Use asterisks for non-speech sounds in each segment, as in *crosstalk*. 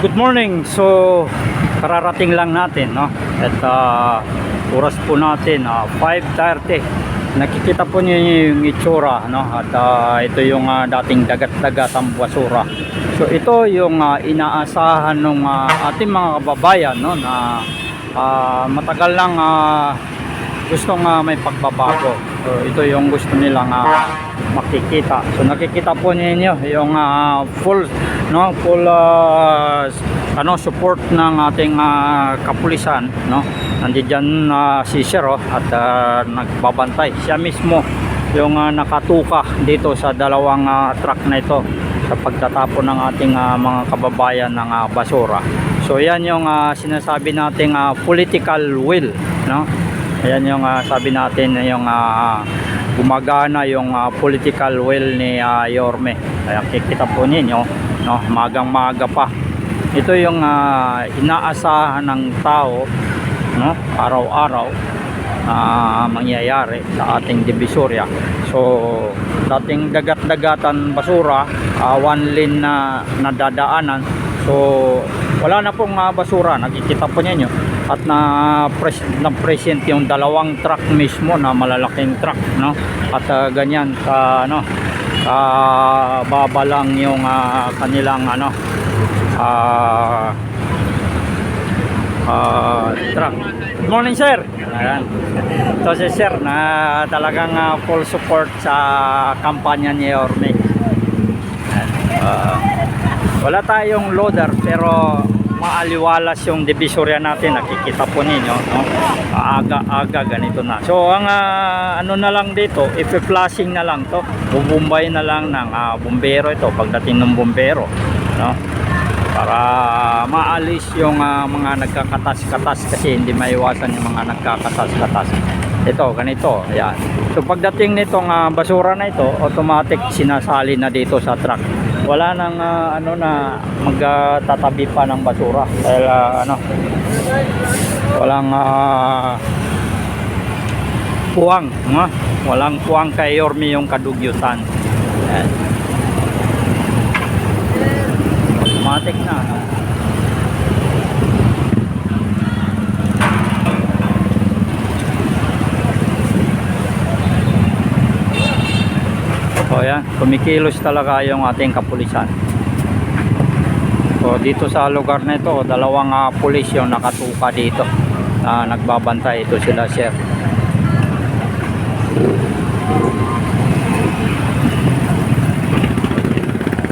Good morning. So, kararating lang natin, no? At ah, oras po natin, ah, 5.30. Nakikita po niyo yung itsura, no? At ah, ito yung ah, dating dagat-dagatang basura. So, ito yung ah, inaasahan ng ating mga kababayan, no? Na ah, matagal lang ah, gustong ah, may pagbabago. So, ito yung gusto nilang ah, makikita. So nakikita po ninyo yung ah, full no full s- ano support ng ating ah, kapulisan no. Nandiyan na si Sir oh, at ah, nagbabantay. Siya mismo yung ah, nakatuka dito sa dalawang ah, truck na ito sa pagtatapon ng ating ah, mga kababayan ng ah, basura. So yan yung ah, sinasabi nating ah, political will no. Ayan yung ah, sabi natin yung ah, gumagana yung ah, political will ni ah, Yorme. Kaya kikita po ninyo, no, magang maga pa. Ito yung ah, inaasahan ng tao, no, araw-araw na mangyayari sa ating divisoria. So, dating dagat-dagatan basura, ah, one lane na nadadaanan. So, wala na pong ah, basura, nakikita po ninyo. At na, pres, na present yung dalawang truck mismo na malalaking truck, no? At ah, ganyan sa ano, sa baba lang yung ah, kanilang ano, ah ah, truck. Good morning, sir. Ayan. So si sir na talagang ah, full support sa kampanya ni Orme. Ayan. Wala tayong loader pero maaliwalas yung divisorya natin. Nakikita po ninyo no? Aga-aga ganito na. So ang ah, ano na lang dito ipi-flashing na lang to. Bubumbay na lang ng ah, bumbero ito pagdating ng bumbero no? Para maalis yung ah, mga nagkakatas-katas kasi hindi maiwasan yung mga nagkakatas-katas. Ito ganito ayan. So pagdating nitong ah, basura na ito automatic sinasali na dito sa truck wala nang ah, ano na magtatabi pa ng basura. Dahil ah, ano walang ah, puwang no? walang puwang kay Yormi yung kadugyutan. Ayan. Automatic na So yan, kumikilos talaga yung ating kapulisan. So dito sa lugar na ito, dalawang ah, pulis yung nakatuka dito na nagbabantay. Ito sila sir.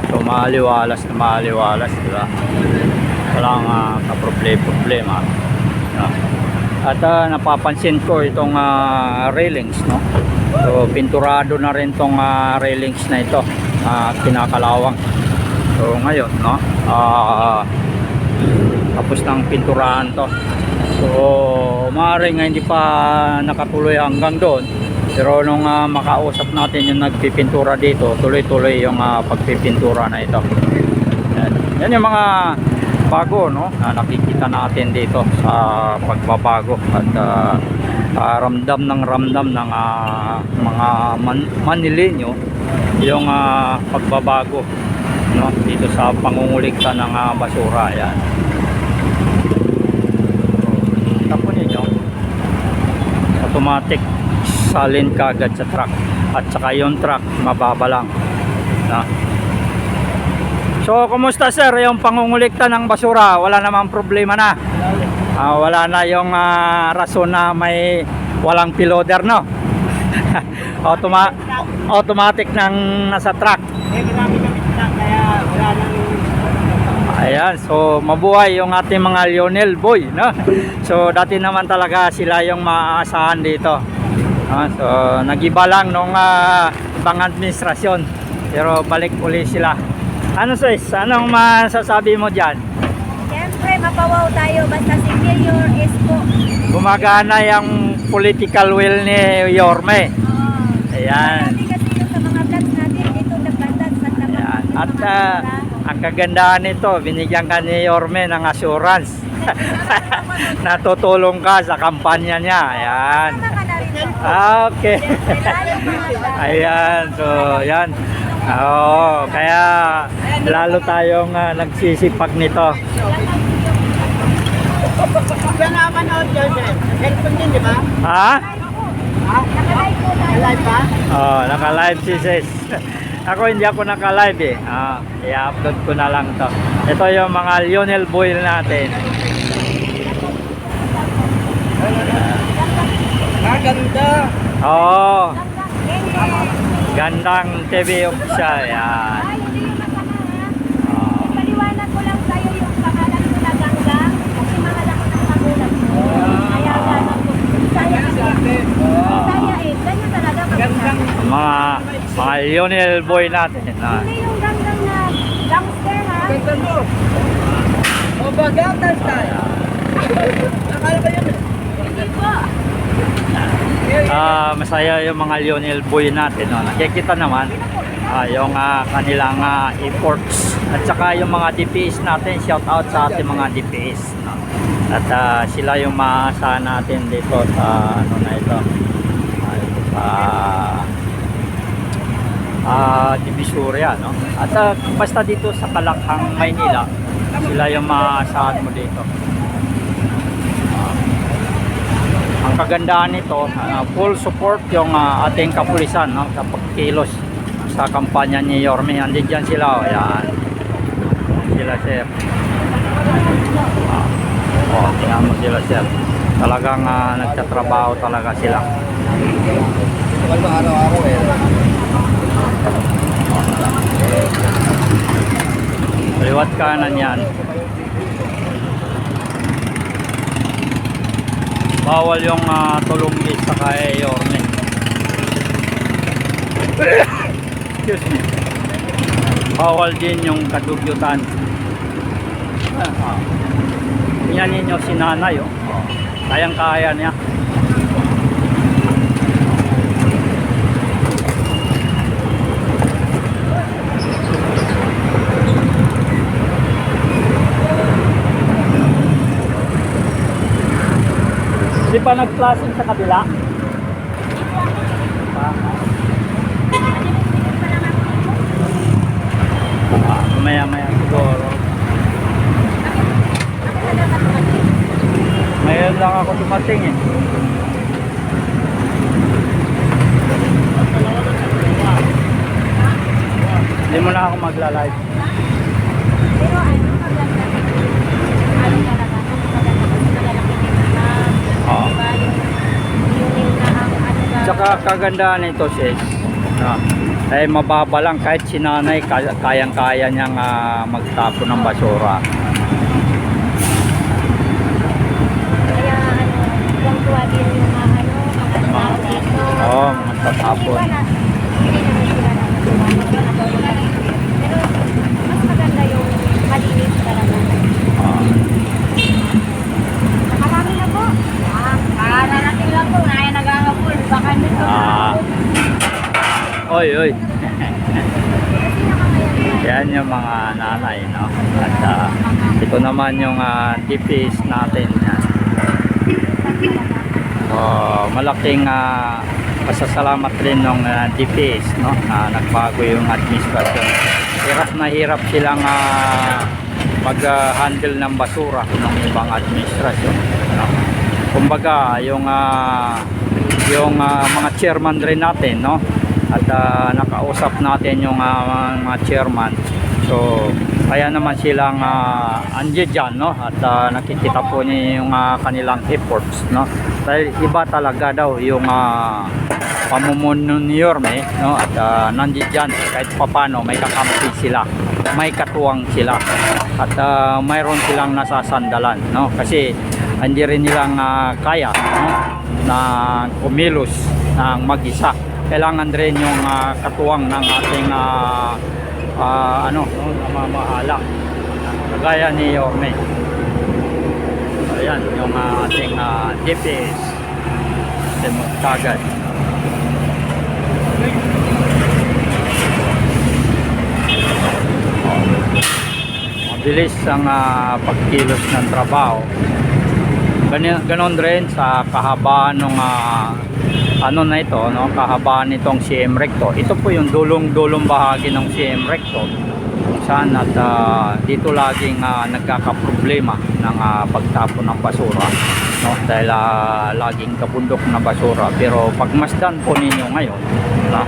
So maaliwalas na maaliwalas, di ba? Walang uh, kaproblema-problema. No? At ah, napapansin ko itong ah, railings, no? So pinturado na rin tong ah, railings na ito, ah, kinakalawang. So ngayon, no? Ah, tapos ng pinturahan to. So maaaring hindi pa nakatuloy hanggang doon. Pero nung ah, makausap natin yung nagpipintura dito, tuloy-tuloy yung ah, pagpipintura na ito. Yan. Yan yung mga bago no na nakikita natin dito sa pagbabago at ah, ah, ramdam ng ramdam ng ah, mga man Manileño yung ah, pagbabago no dito sa pangungulikta ng ah, basura yan kita po ninyo automatic salin kagad sa truck at saka yung truck mababa lang no? So, kumusta sir yung pangungulikta ng basura? Wala namang problema na. Ah, wala na yung ah, rason na may walang piloder, no? *laughs* Automa automatic nang nasa truck. Eh, marami kami sila, kaya wala nang... Ayan, so mabuhay yung ating mga Lionel boy, no? So, dati naman talaga sila yung maaasahan dito. Ah, so, nagiba lang nung ah, ibang administrasyon. Pero balik uli sila. Ano sis? Anong masasabi mo dyan? Siyempre, mapawaw tayo Mayor Espo. gumagana yung political will ni Yorme. Oo. Ayan. Kasi yung sa mga vlogs natin, dito nagbadag sa. Ayan. At basura. ang kagandahan nito, binigyan ka ni Yorme ng assurance. *laughs* Natutulong ka sa kampanya niya. Ayan. Ah, Okay. *laughs* Ayan. So, yan. Oo, kaya lalo tayong ah, nagsisipag nito. Kaya nakapanood yun, sir. Cellphone din, di ba? Ha? Ha? Nakalive po tayo. Live ba? Oh, naka-live si Sis. *laughs* ako hindi ako naka-live eh. Ah, i-upload ko na lang to. Ito yung mga Lionel Boyle natin. Ah, ganda. Oo, Hindi. gandang TV official. Yan. Ay, hindi yung masama ha. Ah. Ipaliwanag ko lang sa'yo yung pangalan ko na ganggang kasi mahal ako ng magulang ko. Kaya gano'n ko. Bisaya kasi ako. Bisaya eh. Ganyan talaga pag Gandang. Mga mga Lionel Boy natin. Ah. Hindi yung ganggang na gangster ha. O ba, ganda style. Akala ba yun? Po. Ah, masaya yung mga Lionel Boy natin. No? Nakikita naman ah, yung ah, kanilang ah, efforts at saka yung mga DPS natin. Shout out sa ating mga DPS. At ah, sila yung maasahan natin dito sa ano na ito. Ah, ito ah, Divisoria. No? At ah, basta dito sa Kalakhang, Maynila, sila yung maasahan mo dito. Ang kagandahan nito, ah, full support yung ah, ating kapulisan no, sa pagkilos sa kampanya ni Yorme. Andin dyan sila. Oh. Sila sir. Ah, oh, tingnan mo sila sir. Talagang ah, nagtatrabaho talaga sila. Wala ba araw-araw eh. Liwat kanan yan. Bawal yung uh, tulunggis sa kay Yorme. Excuse me. Bawal din yung kadugyutan. Ah. Yan ninyo si nanay oh. Kayang-kaya niya. Di pa nag-flashing sa kabila? Ah, maya maya siguro. Ngayon lang ako dumating eh. Hindi mo na ako magla-live. Pero ano, maganda. Ano talaga. Oo. Tsaka kagandahan nito sis, no, eh mababa lang kahit si nanay kaya- kayang-kaya niyang ah, magtapo ng basura. Kaya ano, tuwang-tuwa din yung mga ano, mga tao dito. Oo, mga tatapon. Hindi wala- Hindi naman sila natutuwa. Pero mas yung malinis talaga. Ah, Nakarami na. Ah, kararating lang po. Naya nagangapul. Baka nito. Ah. oy, oy. *laughs* Yan yung mga nanay, no? At ah, ito naman yung uh, DPS natin. Yan. Oh, malaking ah, pasasalamat rin ng uh, DPS, no? Na nagbago yung administrasyon. Hirap na hirap silang ah, mag-handle ng basura ng ibang administrasyon. No? Kumbaga, yung ah, yung ah, mga chairman rin natin, no? At ah, nakausap natin yung ah, mga chairman. So, kaya naman silang uh, andyan dyan, no? At ah, nakikita po niyo yung ah, kanilang efforts, no? Dahil iba talaga daw yung uh, pamumuno ni Yorme, no? At uh, nandiyan dyan, kahit papano, may kakampi sila. May katuwang sila. At ah, mayroon silang nasasandalan, no? Kasi hindi rin nilang ah, kaya, no? Na kumilos ng mag-isa. Kailangan rin yung ah, katuwang ng ating ah, ah, ano, no, namamahala. Kagaya ni Yorme. Ayan, yung ah, ating uh, DPS. Demotagad. Mabilis ang ah, pagkilos ng trabaho. Ganon, rin sa kahabaan ng ano na ito, no, kahabaan nitong CM Recto. Ito po yung dulong-dulong bahagi ng CM Recto. Kung saan at ah, dito laging ah, nagkakaproblema ng ah, pagtapon ng basura no? Dahil ah, laging kabundok na basura. Pero pagmasdan po ninyo ngayon na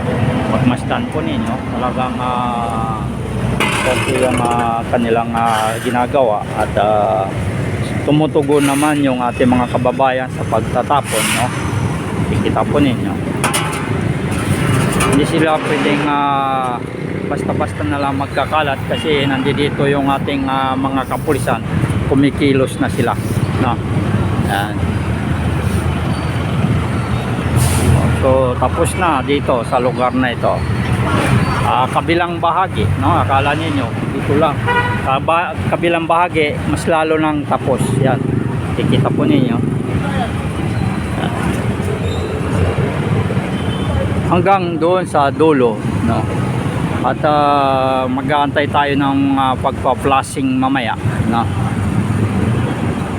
pagmasdan po ninyo talagang ah, okay ang ah, kanilang ah, ginagawa at ah, tumutugon naman yung ating mga kababayan sa pagtatapon no? Kikita po ninyo. Hindi sila pwedeng ah, basta-basta na lang magkakalat kasi nandito yung ating ah, mga kapulisan. Kumikilos na sila no? Yan. So tapos na dito sa lugar na ito Ah, kabilang bahagi no? Akala niyo dito lang. Kaba, kabilang bahagi mas lalo nang tapos. Yan. Kikita po ninyo. Hanggang doon sa dulo no? At uh, mag-aantay tayo ng uh, pagpa-flashing mamaya no?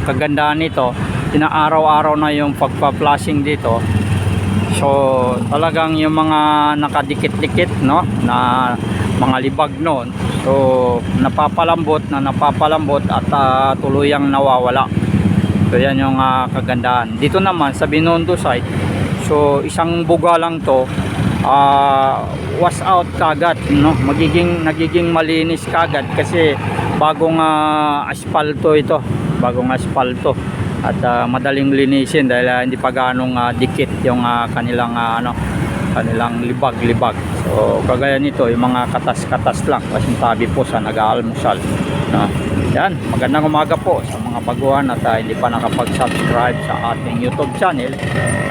Kagandahan nito inaaraw-araw na yung pagpa-flashing dito so talagang yung mga nakadikit-dikit no na mga libag noon so napapalambot na napapalambot at uh, tuluyang nawawala. So yan yung uh, kagandahan. Dito naman sa Binondo site so isang buga lang to uh, wash out kagad no? Magiging nagiging malinis kagad kasi bagong uh, aspalto ito bagong aspalto at ah, madaling linisin dahil ah, hindi pa ganong ah, dikit yung ah, kanilang ah, ano kanilang libag-libag so kagaya nito yung mga katas-katas lang kasi tabi po sa nag-aalmusal no? yan magandang umaga po sa mga baguhan at ah, hindi pa nakapag-subscribe sa ating youtube channel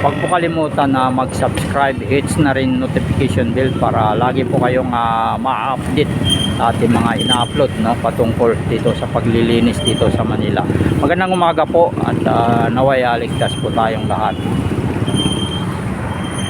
huwag po kalimutan na mag-subscribe hits na rin notification bell para lagi po kayong ah, ma-update ating mga ina-upload no, patungkol dito sa paglilinis dito sa Manila. Magandang umaga po at ah, naway aligtas po tayong lahat